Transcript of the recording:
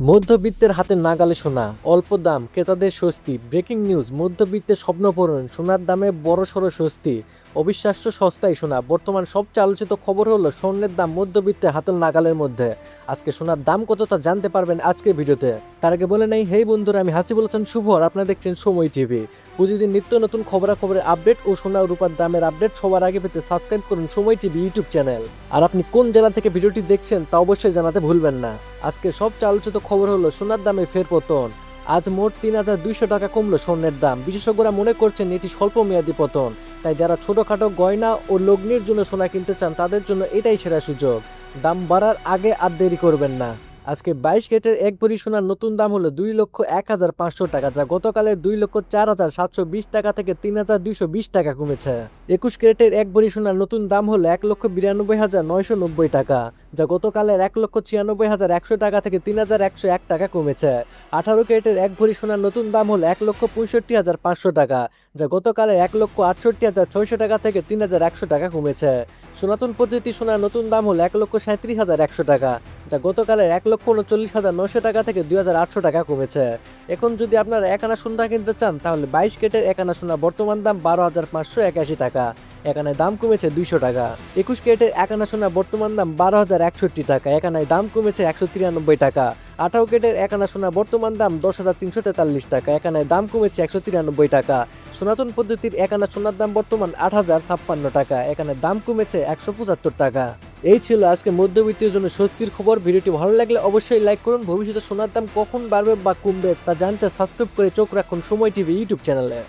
মধ্যবিত্তের হাতে নাগালে সোনা, অল্প দাম, ক্রেতাদের স্বস্তি, ব্রেকিং নিউজ, মধ্যবিত্তের স্বপ্নপূরণ সোনার দামে বড় সড়ো স্বস্তি, অবিশ্বাস্য সস্তায় সোনা। বর্তমান সবচেয়ে আলোচিত খবর হলো স্বর্ণের দাম মধ্যবিত্তের হাতের নাগালের মধ্যে। আজকে সোনার দাম কত তা জানতে পারবেন আজকের ভিডিওতে। তার আগে বলে নেই, হেই বন্ধুরা, আমি হাসি বলেছেন শুভ আর আপনারা দেখছেন সময় টিভি। প্রতিদিন নিত্য নতুন খবরাখবরের আপডেট ও সোনা রূপার দামের আপডেট সবার আগে পেতে সাবস্ক্রাইব করুন সময় টিভি ইউটিউব চ্যানেল। আর আপনি কোন জেলা থেকে ভিডিওটি দেখছেন তা অবশ্যই জানাতে ভুলবেন না। আজকে সবচেয়ে আলোচিত খবর হলো সোনার দামে ফের পতন। আজ মোট তিন হাজার দুইশো টাকা কমলো স্বর্ণের দাম। বিশেষজ্ঞরা মনে করছেন এটি স্বল্প মেয়াদী পতন। তাই যারা ছোটখাটো গয়না ও লগ্নির জন্য সোনা কিনতে চান তাদের জন্য এটাই সেরা সুযোগ। দাম বাড়ার আগে আর দেরি করবেন না। আজকে বাইশ কেটের এক ভরি সোনার নতুন দাম হলো দুই লক্ষ এক হাজার পাঁচশো টাকা, যা গতকালের দুই লক্ষ চার হাজার সাতশো বিশ টাকা থেকে তিন হাজার দুইশো বিশ টাকা কমেছে। একুশ ক্যারেটের এক ভরি সোনার নতুন দাম হলো এক লক্ষ বিরানব্বই হাজার নয়শো নব্বই টাকা, যা গতকালের এক লক্ষ ছিয়ানব্বই হাজার একশো টাকা থেকে তিন হাজার একশো এক টাকা কমেছে। আঠারো ক্যারেটের এক ভরি সোনার নতুন দাম হলো এক লক্ষ পঁয়ষট্টি হাজার পাঁচশো টাকা, যা গতকালের এক লক্ষ আটষট্টি হাজার ছয়শো টাকা থেকে তিন হাজার একশো টাকা কমেছে। সনাতন পদ্ধতি সোনার নতুন দাম হলো এক লক্ষ সাঁত্রিশ হাজার একশো টাকা যা গতকালের এক লক্ষ উনচল্লিশ হাজার নশো টাকা থেকে দুই হাজার আটশো টাকা কমেছে। এখন যদি আপনারা এক আনা সোনা কিনতে চান, তাহলে বাইশ কেটের এক আনা সোনা বর্তমান দাম বারো হাজার পাঁচশো একাশি টাকা। এখানায় দাম কমেছে দুইশো টাকা। একুশ ক্যারেটের এক আনা সোনা বর্তমান দাম বারো হাজার একষট্টি টাকা। এখানায় দাম কমেছে একশো তিরানব্বই টাকা। আঠারো ক্যারেটের এক আনা সোনা বর্তমান দাম দশ হাজার তিনশো তেতাল্লিশ টাকা। এখানায় দাম কমেছে একশো তিরানব্বই টাকা। সনাতন পদ্ধতির এক আনা সোনার দাম বর্তমান আট হাজার ছাপ্পান্ন টাকা। এখানে দাম কমেছে একশো পঁচাত্তর টাকা। এই ছিল আজকে মধ্যবিত্তের জন্য স্বস্তির খবর। ভিডিওটি ভালো লাগলে অবশ্যই লাইক করুন। ভবিষ্যতে সোনার দাম কখন বাড়বে বা কমবে তা জানতে সাবস্ক্রাইব করে চোখ রাখুন সময় টিভি ইউটিউব চ্যানেলে।